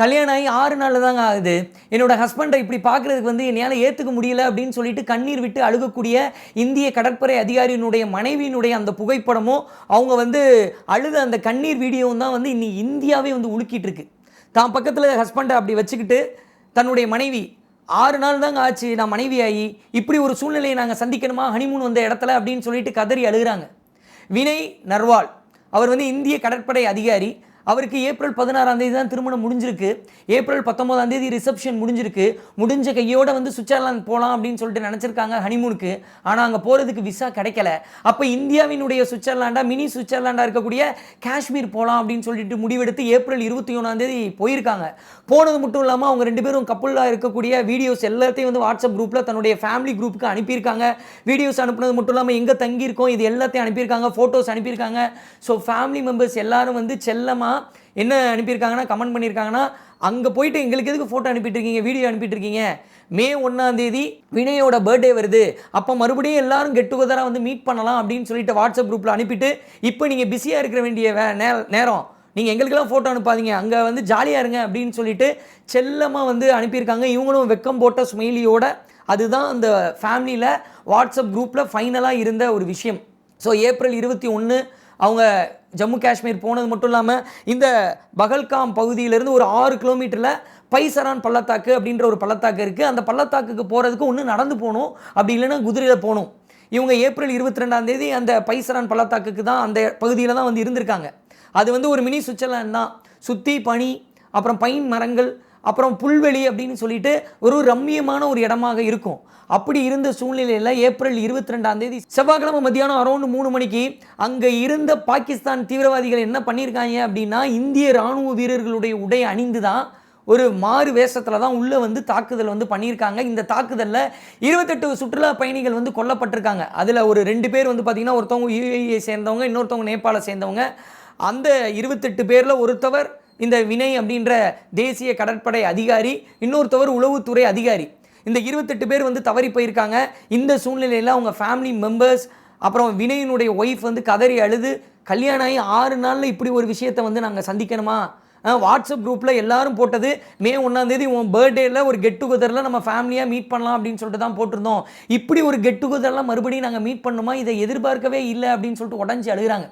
கல்யாணம் ஆகி ஆறு நாளில் தாங்க ஆகுது. என்னோட ஹஸ்பண்டை இப்படி பார்க்குறதுக்கு வந்து என்னால் ஏற்றுக்க முடியல அப்படின்னு சொல்லிட்டு கண்ணீர் விட்டு அழுகக்கூடிய இந்திய கடற்படை அதிகாரியினுடைய மனைவியினுடைய அந்த புகைப்படமும் அவங்க வந்து அழுத அந்த கண்ணீர் வீடியோவும் தான் வந்து இன்னி இந்தியாவே வந்து உலுக்கிட்டு இருக்கு தான் பக்கத்தில் ஹஸ்பண்டை அப்படி வச்சுக்கிட்டு தன்னுடைய மனைவி ஆறு நாள் தாங்க ஆச்சு நான் மனைவியாகி இப்படி ஒரு சூழ்நிலையை நாங்கள் சந்திக்கணுமா ஹனிமூன் வந்த இடத்துல அப்படின்னு சொல்லிட்டு கதறி அழுகுறாங்க. வினய் நர்வால் அவர் வந்து இந்திய கடற்படை அதிகாரி அவருக்கு ஏப்ரல் பதினாறாம் தேதி தான் திருமணம் முடிஞ்சிருக்கு. ஏப்ரல் பத்தொம்போதாம் தேதி ரிசப்ஷன் முடிஞ்சிருக்கு. முடிஞ்ச கையோட வந்து சுவிட்சர்லாந்து போகலாம் அப்படின்னு சொல்லிட்டு நினச்சிருக்காங்க ஹனிமூனுக்கு ஆனால் அங்கே போகிறதுக்கு விசா கிடைக்கல. அப்போ இந்தியாவினுடைய சுவிட்சர்லாண்டா மினி சுவிட்சர்லாண்டாக இருக்கக்கூடிய காஷ்மீர் போகலாம் அப்படின்னு சொல்லிட்டு முடிவெடுத்து ஏப்ரல் இருபத்தி ஒன்றாம் தேதி போயிருக்காங்க. போனது மட்டும் இல்லாமல் அவங்க ரெண்டு பேரும் கப்புளாக இருக்கக்கூடிய வீடியோஸ் எல்லாத்தையும் வந்து வாட்ஸ்அப் குரூப்பில் தன்னுடைய ஃபேமிலி குரூப்புக்கு அனுப்பியிருக்காங்க. வீடியோஸ் அனுப்புனது மட்டும் இல்லாமல் எங்கே தங்கியிருக்கோம் இது எல்லாத்தையும் அனுப்பியிருக்காங்க ஃபோட்டோஸ் அனுப்பியிருக்காங்க. ஸோ ஃபேமிலி மெம்பர்ஸ் எல்லாரும் வந்து செல்லமாக என்ன அனுப்பியிருக்காங்கன்னா கமெண்ட் பண்ணியிருக்காங்கன்னா அங்கே போயிட்டு எங்களுக்கு எதுக்கு ஃபோட்டோ அனுப்பிட்டு இருக்கீங்க வீடியோ அனுப்பிட்டு இருக்கீங்க மே ஒன்றாம் தேதி வினயோட பர்த்டே வருது. அப்போ மறுபடியும் எல்லாரும் கெட் டுகெதராக வந்து மீட் பண்ணலாம் அப்படின்னு சொல்லிட்டு வாட்ஸ்அப் குரூப்பில் அனுப்பிட்டு இப்போ நீங்கள் பிஸியாக இருக்கிற வேண்டிய வே நே- நேரம். நீங்கள் எங்களுக்கெல்லாம் ஃபோட்டோ அனுப்பாதீங்க. அங்கே வந்து ஜாலியாக இருங்க அப்படின்னு சொல்லிட்டு செல்லமாக வந்து அனுப்பியிருக்காங்க. இவங்களும் வெக்கம் போட்ட ஸ்மைலியோட அதுதான் அந்த ஃபேமிலியில் வாட்ஸ்அப் குரூப்பில் ஃபைனலாக இருந்த ஒரு விஷயம். ஸோ ஏப்ரல் இருபத்தி ஒன்று அவங்க ஜம்மு காஷ்மீர் போனது மட்டும் இல்லாமல் இந்த பகல்காம் பகுதியிலேருந்து ஒரு ஆறு கிலோமீட்டரில் பைசரான் பள்ளத்தாக்கு அப்படின்ற ஒரு பள்ளத்தாக்கு இருக்குது அந்த பள்ளத்தாக்குக்கு போகிறதுக்கு ஒன்று நடந்து போகணும். அப்படி இல்லைன்னா குதிரையில் போகணும். இவங்க ஏப்ரல் இருபத்தி ரெண்டாம் தேதி அந்த பைசரான் பள்ளத்தாக்குக்கு தான் அந்த பகுதியில் தான் வந்து இருந்திருக்காங்க. அது வந்து ஒரு மினி சுவிட்சர்லாந்து தான். சுற்றி பனி அப்புறம் பைன் மரங்கள் அப்புறம் புல்வெளி அப்படின்னு சொல்லிட்டு ஒரு ரம்மியமான ஒரு இடமாக இருக்கும். அப்படி இருந்த சூழ்நிலையில் ஏப்ரல் இருபத்தி ரெண்டாம் தேதி செவ்வாய்க்கிழமை மத்தியானம் அரௌண்ட் மூணு மணிக்கு அங்கே இருந்த பாகிஸ்தான் தீவிரவாதிகள் என்ன பண்ணியிருக்காங்க அப்படின்னா இந்திய ராணுவ வீரர்களுடைய உடை அணிந்து தான் ஒரு மாறு வேஷத்தில் தான் உள்ளே வந்து தாக்குதல் வந்து பண்ணியிருக்காங்க இந்த தாக்குதலில் இருபத்தெட்டு சுற்றுலா பயணிகள் வந்து கொல்லப்பட்டிருக்காங்க. அதில் ஒரு ரெண்டு பேர் வந்து பார்த்திங்கன்னா ஒருத்தவங்க யூஏஇயை சேர்ந்தவங்க இன்னொருத்தவங்க நேபாளை சேர்ந்தவங்க. அந்த இருபத்தெட்டு பேரில் ஒருத்தவர் இந்த வினய் அப்படின்ற தேசிய கடற்படை அதிகாரி இன்னொருத்தவர் உளவுத்துறை அதிகாரி. இந்த இருபத்தெட்டு பேர் வந்து தவறி போயிருக்காங்க. இந்த சூழ்நிலையில் அவங்க ஃபேமிலி மெம்பர்ஸ் அப்புறம் வினயனுடைய ஒய்ஃப் வந்து கதறி அழுது கல்யாணம் ஆகி ஆறு நாளில் இப்படி ஒரு விஷயத்தை வந்து நாங்கள் சந்திக்கணுமா? வாட்ஸ்அப் குரூப்பில் எல்லாரும் போட்டது மே ஒன்றாந்தேதி உன் பர்த்டேயில் ஒரு கெட் டுகெதரில் நம்ம ஃபேமிலியாக மீட் பண்ணலாம் அப்படின்னு சொல்லிட்டு தான் போட்டிருந்தோம். இப்படி ஒரு கெட் டுகெதர்லாம் மறுபடியும் நாங்கள் மீட் பண்ணணுமா இதை எதிர்பார்க்கவே இல்லை அப்படின்னு சொல்லிட்டு உடஞ்சி அழுகிறாங்க.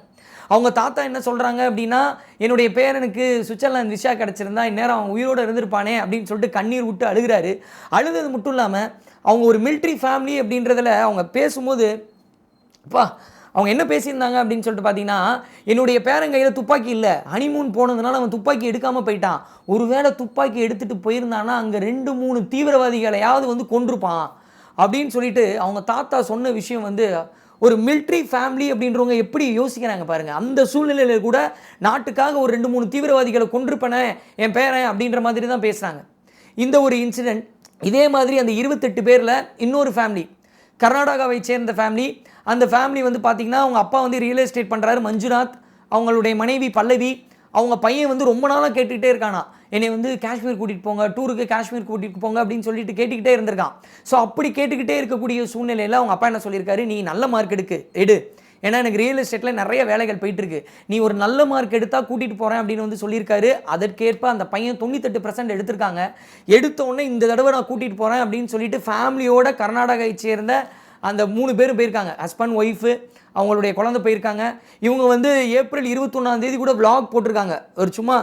அவங்க தாத்தா என்ன சொல்கிறாங்க அப்படின்னா என்னுடைய பேரனுக்கு சுவிட்சர்லாந்து விஷா கிடச்சிருந்தா இந்நேரம் அவன் உயிரோடு இருந்திருப்பானே அப்படின்னு சொல்லிட்டு கண்ணீர் விட்டு அழுகிறாரு. அழுதது மட்டும் இல்லாமல் அவங்க ஒரு மிலிட்ரி ஃபேமிலி அப்படின்றதில் அவங்க பேசும்போது அப்பா அவங்க என்ன பேசியிருந்தாங்க? அப்படின்னு சொல்லிட்டு பார்த்தீங்கன்னா என்னுடைய பேரன் கையில் துப்பாக்கி இல்லை. ஹனிமூன் போனதுனால அவன் துப்பாக்கி எடுக்காமல் போயிட்டான். ஒருவேளை துப்பாக்கி எடுத்துகிட்டு போயிருந்தானா அங்கே ரெண்டு மூணு தீவிரவாதிகளையாவது வந்து கொண்டிருப்பான் அப்படின்னு சொல்லிட்டு அவங்க தாத்தா சொன்ன விஷயம் வந்து ஒரு மிலிட்ரி ஃபேமிலி அப்படின்றவங்க எப்படி யோசிக்கிறாங்க பாருங்கள் அந்த சூழ்நிலையில் கூட நாட்டுக்காக ஒரு ரெண்டு மூணு தீவிரவாதிகளை கொண்டிருப்பனே என் பேரன் அப்படின்ற மாதிரி தான் பேசுகிறாங்க இந்த ஒரு இன்சிடெண்ட் இதே மாதிரி அந்த இருபத்தெட்டு பேரில் இன்னொரு ஃபேமிலி கர்நாடகாவை சேர்ந்த ஃபேமிலி அந்த ஃபேமிலி வந்து பார்த்திங்கன்னா அவங்க அப்பா வந்து ரியல் எஸ்டேட் பண்ணுறாரு மஞ்சுநாத் அவங்களுடைய மனைவி பல்லவி அவங்க பையன் வந்து ரொம்ப நாளாக கேட்டுக்கிட்டே இருக்கானா என்னை வந்து காஷ்மீர் கூட்டிகிட்டு போங்க டூருக்கு காஷ்மீர் கூட்டிகிட்டு போங்க அப்படின்னு சொல்லிட்டு கேட்டுக்கிட்டே இருந்திருக்கான். ஸோ அப்படி கேட்டுக்கிட்டே இருக்கக்கூடிய சூழ்நிலையில் அவங்க அப்பா என்ன சொல்லியிருக்காரு? நீ நல்ல மார்க் எடுக்கு எடு. ஏன்னா எனக்கு ரியல் எஸ்டேட்டில் நிறைய வேலைகள் போயிட்டுருக்கு. நீ ஒரு நல்ல மார்க் எடுத்தால் கூட்டிகிட்டு போகிறேன் அப்படின்னு வந்து சொல்லியிருக்காரு. அதற்கேற்ப அந்த பையன் தொண்ணூத்தெட்டு பர்சன்ட் எடுத்திருக்காங்க. எடுத்தோடனே இந்த தடவை நான் கூட்டிகிட்டு போகிறேன் அப்படின்னு சொல்லிட்டு ஃபேமிலியோட கர்நாடகாவை சேர்ந்த அந்த மூணு பேரும் போயிருக்காங்க. ஹஸ்பண்ட் ஒய்ஃபு அவங்களுடைய குழந்தை போயிருக்காங்க. இவங்க வந்து ஏப்ரல் இருபத்தொன்னாந்தேதி கூட விளாக் போட்டிருக்காங்க. ஒரு சும்மா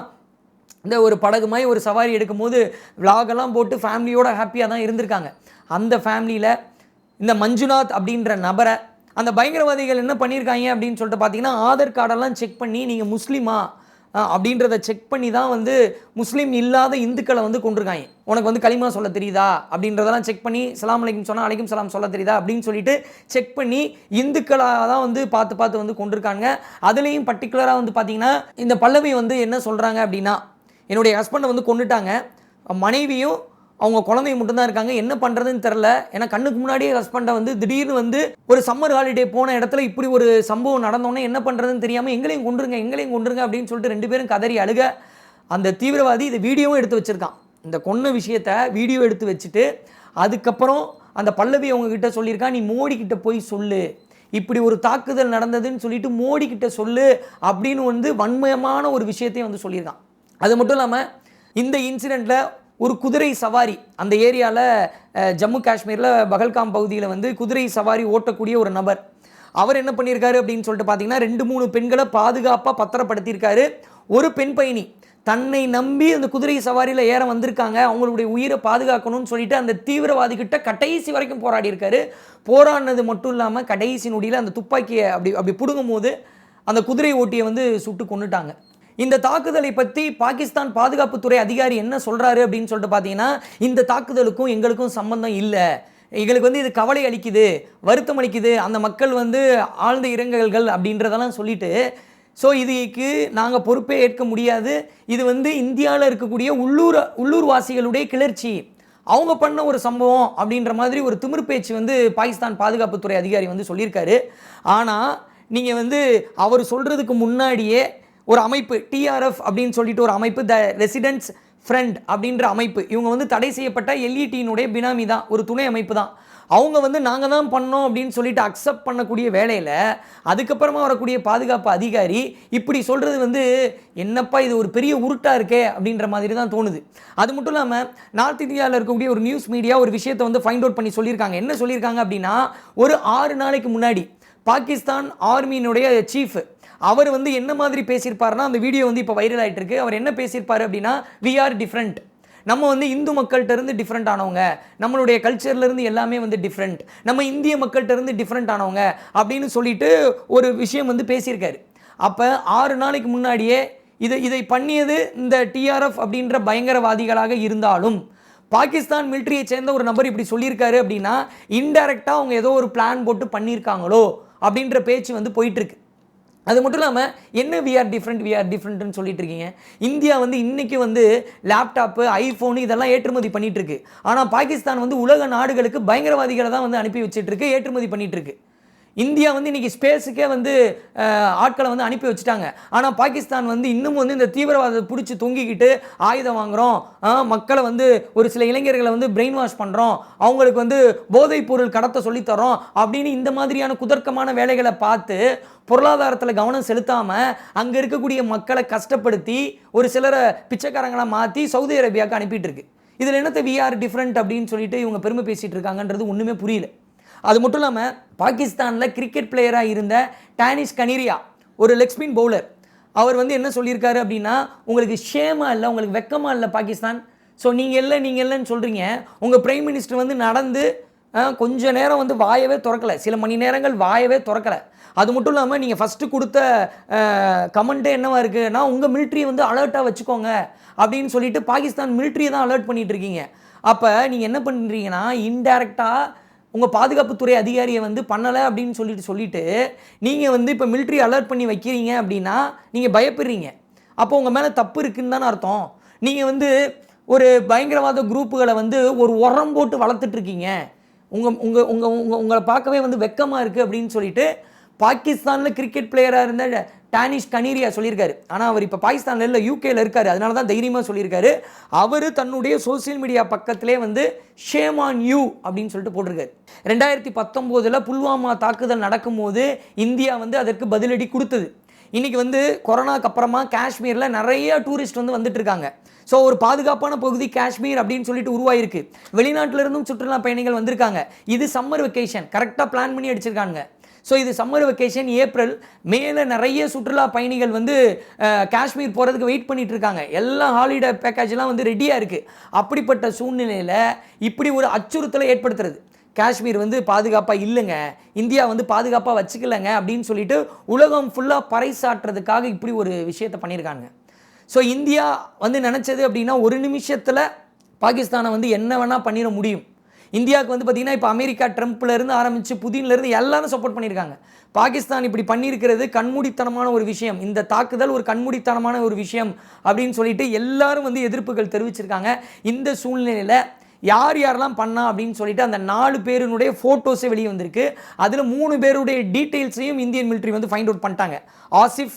இந்த ஒரு படகு மாதிரி ஒரு சவாரி எடுக்கும் போது எல்லாம் போட்டு ஃபேமிலியோட ஹாப்பியாக தான் இருந்திருக்காங்க. அந்த ஃபேமிலியில் இந்த மஞ்சுநாத் அப்படின்ற நபரை அந்த பயங்கரவாதிகள் என்ன பண்ணியிருக்காங்க அப்படின்னு சொல்லிட்டு பார்த்தீங்கன்னா ஆதார் கார்டெல்லாம் செக் பண்ணி நீங்கள் முஸ்லீமா? அப்படின்றத செக் பண்ணி தான் வந்து முஸ்லீம் இல்லாத இந்துக்களை வந்து கொண்டிருக்காங்க உனக்கு வந்து களிமா சொல்ல தெரியுதா? அப்படின்றதெல்லாம் செக் பண்ணி சலாம் அலைக்கும் சொன்னால் அலைக்கும் சலாம் சொல்ல தெரியுதா? அப்படின்னு சொல்லிட்டு செக் பண்ணி இந்துக்களாக தான் வந்து பார்த்து பார்த்து வந்து கொண்டிருக்காங்க அதுலேயும் பர்டிகுலராக வந்து பார்த்தீங்கன்னா இந்த பல்லவி வந்து என்ன சொல்கிறாங்க அப்படின்னா என்னுடைய ஹஸ்பண்டை வந்து கொண்டுட்டாங்க மனைவியும் அவங்க குழந்தையும் மட்டும்தான் இருக்காங்க. என்ன பண்ணுறதுன்னு தெரில ஏன்னா கண்ணுக்கு முன்னாடியே ஹஸ்பண்டை வந்து திடீர்னு வந்து ஒரு சம்மர் ஹாலிடே போன இடத்துல இப்படி ஒரு சம்பவம் நடந்தோன்னே என்ன பண்ணுறதுன்னு தெரியாமல் எங்களையும் கொண்டுருங்க எங்களையும் கொண்டுருங்க அப்படின்னு சொல்லிட்டு ரெண்டு பேரும் கதறி அழுக அந்த தீவிரவாதி இதை வீடியோவும் எடுத்து வச்சிருக்கான். இந்த கொன்ன விஷயத்த வீடியோ எடுத்து வச்சுட்டு அதுக்கப்புறம் அந்த பல்லவி அவங்க கிட்ட சொல்லியிருக்கான் நீ மோடி கிட்ட போய் சொல்லு. இப்படி ஒரு தாக்குதல் நடந்ததுன்னு சொல்லிட்டு மோடி கிட்ட சொல்லு அப்படின்னு வந்து வன்மயமான ஒரு விஷயத்தையும் வந்து சொல்லியிருக்கான். அது மட்டும் இல்லாமல் இந்த இன்சிடெண்ட்டில் ஒரு குதிரை சவாரி அந்த ஏரியாவில் ஜம்மு காஷ்மீரில் பகல்காம் பகுதியில் வந்து குதிரை சவாரி ஓட்டக்கூடிய ஒரு நபர். அவர் என்ன பண்ணியிருக்காரு அப்படின்னு சொல்லிட்டு பார்த்தீங்கன்னா ரெண்டு மூணு பெண்களை பாதுகாப்பாக பத்திரப்படுத்தியிருக்காரு. ஒரு பெண் பயணி தன்னை நம்பி அந்த குதிரை சவாரியில் ஏற வந்திருக்காங்க. அவங்களுடைய உயிரை பாதுகாக்கணும்னு சொல்லிட்டு அந்த தீவிரவாதிகிட்ட கடைசி வரைக்கும் போராடி இருக்காரு போராடினது மட்டும் இல்லாமல் கடைசி நொடியில் அந்த துப்பாக்கியை அப்படி அப்படி பிடுங்கும் போது அந்த குதிரை ஓட்டியை வந்து சுட்டு கொண்டுட்டாங்க இந்த தாக்குதலை பற்றி பாகிஸ்தான் பாதுகாப்புத்துறை அதிகாரி என்ன சொல்கிறாரு அப்படின்னு சொல்லிட்டு பார்த்தீங்கன்னா இந்த தாக்குதலுக்கும் எங்களுக்கும் சம்பந்தம் இல்லை. எங்களுக்கு வந்து இது கவலை அளிக்குது வருத்தம் அளிக்குது. அந்த மக்கள் வந்து ஆழ்ந்த இரங்கல்கள் அப்படின்றதெல்லாம் சொல்லிட்டு ஸோ இதுக்கு நாங்கள் பொறுப்பே ஏற்க முடியாது. இது வந்து இந்தியாவில் இருக்கக்கூடிய உள்ளூர் உள்ளூர்வாசிகளுடைய கிளர்ச்சி. அவங்க பண்ண ஒரு சம்பவம் அப்படின்ற மாதிரி ஒரு திமிர் பேச்சு வந்து பாகிஸ்தான் பாதுகாப்புத்துறை அதிகாரி வந்து சொல்லியிருக்காரு. ஆனால் நீங்கள் வந்து அவர் சொல்கிறதுக்கு முன்னாடியே ஒரு அமைப்பு டிஆர்எஃப் அப்படின்னு சொல்லிட்டு ஒரு அமைப்பு த ரெசிடென்ட்ஸ் ஃப்ரெண்ட் அப்படின்ற அமைப்பு. இவங்க வந்து தடை செய்யப்பட்ட எல்இடியினுடைய பினாமி தான் ஒரு துணை அமைப்பு தான். அவங்க வந்து நாங்கள் தான் பண்ணோம் அப்படின்னு சொல்லிட்டு அக்செப்ட் பண்ணக்கூடிய வேலையில் அதுக்கப்புறமா வரக்கூடிய பாதுகாப்பு அதிகாரி இப்படி சொல்கிறது வந்து என்னப்பா இது ஒரு பெரிய உருட்டாக இருக்கே அப்படின்ற மாதிரி தான் தோணுது. அது மட்டும் இல்லாமல் நார்த் இந்தியாவில் இருக்கக்கூடிய ஒரு நியூஸ் மீடியா ஒரு விஷயத்தை வந்து ஃபைண்ட் அவுட் பண்ணி சொல்லியிருக்காங்க. என்ன சொல்லியிருக்காங்க அப்படின்னா ஒரு ஆறு நாளைக்கு முன்னாடி பாகிஸ்தான் ஆர்மியினுடைய சீஃப் அவர் வந்து என்ன மாதிரி பேசியிருப்பாருன்னா அந்த வீடியோ வந்து இப்போ வைரல் ஆகிட்டு இருக்கு அவர் என்ன பேசியிருப்பாரு அப்படின்னா வி ஆர் டிஃப்ரெண்ட் நம்ம வந்து இந்து மக்கள்கிட்ட இருந்து டிஃப்ரெண்ட் ஆனவங்க. நம்மளுடைய கல்ச்சர்ல இருந்து எல்லாமே வந்து டிஃப்ரெண்ட் நம்ம இந்திய மக்கள்கிட்ட இருந்து டிஃப்ரெண்ட் ஆனவங்க அப்படின்னு சொல்லிட்டு ஒரு விஷயம் வந்து பேசியிருக்காரு. அப்போ ஆறு நாளைக்கு முன்னாடியே இதை இதை பண்ணியது இந்த டிஆர்எஃப் அப்படின்ற பயங்கரவாதிகளாக இருந்தாலும் பாகிஸ்தான் மிலிட்ரியை சேர்ந்த ஒரு நபர் இப்படி சொல்லியிருக்காரு அப்படின்னா இன்டெரக்டாக அவங்க ஏதோ ஒரு பிளான் போட்டு பண்ணியிருக்காங்களோ அப்படின்ற பேச்சு வந்து போயிட்டுருக்கு. அது மட்டும் இல்லாமல் என்ன விஆர் டிஃப்ரெண்ட் விஆர் டிஃப்ரெண்ட்னு சொல்லிட்டு இருக்கீங்க? இந்தியா வந்து இன்றைக்கி வந்து லேப்டாப்பு ஐஃபோனு இதெல்லாம் ஏற்றுமதி பண்ணிகிட்ருக்கு ஆனால் பாகிஸ்தான் வந்து உலக நாடுகளுக்கு பயங்கரவாதிகளை தான் வந்து அனுப்பி வச்சிட்டு இருக்கு ஏற்றுமதி பண்ணிகிட்ருக்கு இருக்கு. இந்தியா வந்து இன்றைக்கி ஸ்பேஸுக்கே வந்து ஆட்களை வந்து அனுப்பி வச்சுட்டாங்க. ஆனால் பாகிஸ்தான் வந்து இன்னும் வந்து இந்த தீவிரவாதத்தை பிடிச்சி தொங்கிக்கிட்டு ஆயுதம் வாங்குகிறோம் மக்களை வந்து ஒரு சில இளைஞர்களை வந்து பிரெயின் வாஷ் பண்ணுறோம் அவங்களுக்கு வந்து போதைப் பொருள் கடத்த சொல்லித்தரோம் அப்படின்னு இந்த மாதிரியான குதர்க்கமான வேலைகளை பார்த்து பொருளாதாரத்தில் கவனம் செலுத்தாமல் அங்கே இருக்கக்கூடிய மக்களை கஷ்டப்படுத்தி ஒரு சிலரை பிச்சைக்காரங்களா மாற்றி சவுதி அரேபியாவுக்கு அனுப்பிட்டு இருக்கு. இதில் என்னத்தை விஆர் டிஃப்ரெண்ட் அப்படின்னு சொல்லிட்டு இவங்க பெருமை பேசிகிட்டு இருக்காங்கன்றது ஒன்றுமே புரியல. அது மட்டும் இல்லாமல் பாகிஸ்தானில் கிரிக்கெட் பிளேயராக இருந்த டானிஷ் கனீரியா ஒரு லெக்ஸ்பின் பவுலர் அவர் வந்து என்ன சொல்லியிருக்காரு அப்படின்னா உங்களுக்கு ஷேமாக இல்லை உங்களுக்கு வெக்கமாக இல்லை பாகிஸ்தான். ஸோ நீங்கள் இல்லை நீங்கள் இல்லைன்னு சொல்கிறீங்க உங்கள் பிரைம் மினிஸ்டர் வந்து நடந்து கொஞ்ச நேரம் வந்து வாயவே திறக்கலை. சில மணி நேரங்கள் வாயவே திறக்கலை. அது மட்டும் இல்லாமல் நீங்கள் ஃபஸ்ட்டு கொடுத்த கமெண்ட்டே என்னவா இருக்குன்னா உங்கள் மிலிட்ரியை வந்து அலர்ட்டாக வச்சுக்கோங்க. அப்படின்னு சொல்லிட்டு பாகிஸ்தான் மிலிட்ரியை தான் அலர்ட் பண்ணிகிட்டு இருக்கீங்க. அப்போ நீங்கள் என்ன பண்ணுறீங்கன்னா இன்டெரக்டாக உங்கள் பாதுகாப்புத்துறை அதிகாரியை வந்து பண்ணலை அப்படின்னு சொல்லிட்டு சொல்லிட்டு நீங்கள் வந்து இப்போ மிலிட்ரி அலர்ட் பண்ணி வைக்கிறீங்க அப்படின்னா நீங்கள் பயப்படுறீங்க. அப்போ உங்கள் மேலே தப்பு இருக்குன்னு தானே அர்த்தம். நீங்கள் வந்து ஒரு பயங்கரவாத குரூப்புகளை வந்து ஒரு உரம் போட்டு வளர்த்துட்ருக்கீங்க உங்கள் உங்கள் உங்கள் உங்கள் உங்களை பார்க்கவே வந்து வெக்கமாக இருக்குது அப்படின்னு சொல்லிட்டு பாகிஸ்தானில் கிரிக்கெட் பிளேயராக இருந்த டானிஷ் கனீரியா சொல்லியிருக்காரு. ஆனால் அவர் இப்போ பாகிஸ்தானில் இல்லை யூகேயில் இருக்கார். அதனால தான் தைரியமாக சொல்லியிருக்காரு. அவர் தன்னுடைய சோஷியல் மீடியா பக்கத்திலே வந்து ஷேம் ஆன் யூ அப்படின்னு சொல்லிட்டு போட்டிருக்காரு. ரெண்டாயிரத்தி பத்தொம்போதில் புல்வாமா தாக்குதல் நடக்கும்போது இந்தியா வந்து அதற்கு பதிலடி கொடுத்தது. இன்றைக்கி வந்து கொரோனாக்கு அப்புறமா காஷ்மீரில் நிறைய டூரிஸ்ட் வந்து வந்துட்டு இருக்காங்க. ஸோ ஒரு பாதுகாப்பான பகுதி காஷ்மீர் அப்படின்னு சொல்லிட்டு உருவாயிருக்கு. வெளிநாட்டிலிருந்தும் சுற்றுலா பயணிகள் வந்திருக்காங்க. இது சம்மர் வெக்கேஷன் கரெக்டாக பிளான் பண்ணி அடிச்சிருக்காங்க ஸோ இது சம்மர் வெக்கேஷன் ஏப்ரல் மேலே நிறைய சுற்றுலா பயணிகள் வந்து காஷ்மீர் போகிறதுக்கு வெயிட் பண்ணிட்டு இருக்காங்க எல்லா ஹாலிடே பேக்கேஜ்லாம் வந்து ரெடியாக இருக்குது அப்படிப்பட்ட சூழ்நிலையில் இப்படி ஒரு அச்சுறுத்தலை ஏற்படுத்துறது. காஷ்மீர் வந்து பாதுகாப்பாக இல்லைங்க. இந்தியா வந்து பாதுகாப்பாக வச்சுக்கலங்க அப்படின்னு சொல்லிட்டு உலகம் ஃபுல்லாக பறைசாற்றுறதுக்காக இப்படி ஒரு விஷயத்தை பண்ணியிருக்காங்க ஸோ இந்தியா வந்து நினச்சது அப்படின்னா ஒரு நிமிஷத்தில் பாகிஸ்தானை வந்து என்ன வேணால் பண்ணிட முடியும். இந்தியாவுக்கு வந்து பார்த்திங்கன்னா இப்போ அமெரிக்கா ட்ரம்ப்லேருந்து ஆரம்பித்து புதின்லேருந்து எல்லாரும் சப்போர்ட் பண்ணியிருக்காங்க. பாகிஸ்தான் இப்படி பண்ணியிருக்கிறது கண்மூடித்தனமான ஒரு விஷயம். இந்த தாக்குதல் ஒரு கண்மூடித்தனமான ஒரு விஷயம் அப்படின்னு சொல்லிட்டு எல்லாரும் வந்து எதிர்ப்புகள் தெரிவிச்சிருக்காங்க. இந்த சூழ்நிலையில் யார் யாரெல்லாம் பண்ணா அப்படின்னு சொல்லிட்டு அந்த நாலு பேருனுடைய ஃபோட்டோஸே வெளியே வந்திருக்கு. அதில் மூணு பேருடைய டீட்டெயில்ஸையும் இந்தியன் மிலிட்ரி வந்து ஃபைண்ட் அவுட் பண்ணிட்டாங்க. ஆசிஃப்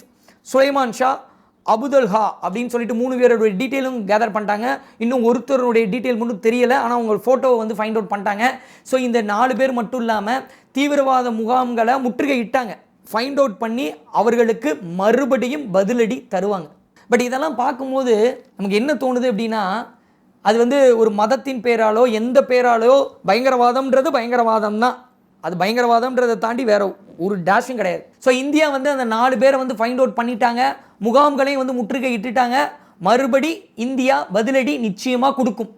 சுலைமான் ஷா அபுதல்ஹா அப்படின்னு சொல்லிட்டு மூணு பேருடைய டீட்டெயிலும் கேதர் பண்ணிட்டாங்க. இன்னும் ஒருத்தருடைய டீட்டெயில் மட்டும் தெரியல ஆனால் அவங்க ஃபோட்டோவை வந்து ஃபைண்ட் அவுட் பண்ணிட்டாங்க. ஸோ இந்த நாலு பேர் மட்டும் இல்லாமல் தீவிரவாத முகாம்களை முற்றுகையிட்டாங்க ஃபைண்ட் அவுட் பண்ணி அவர்களுக்கு மறுபடியும் பதிலடி தருவாங்க. பட் இதெல்லாம் பார்க்கும்போது நமக்கு என்ன தோணுது அப்படின்னா அது வந்து ஒரு மதத்தின் பேராலோ எந்த பேராலோ பயங்கரவாதம்ன்றது பயங்கரவாதம் தான் அது பயங்கரவாதம்ன்றதை தாண்டி வேற ஒரு டேஷும் கிடையாது. ஸோ இந்தியா வந்து அந்த நாலு பேரை வந்து ஃபைண்ட் அவுட் பண்ணிட்டாங்க. முகாம்களையும் வந்து முற்றுகை இட்டுட்டாங்க. மறுபடி இந்தியா பதிலடி நிச்சயமாக கொடுக்கும்.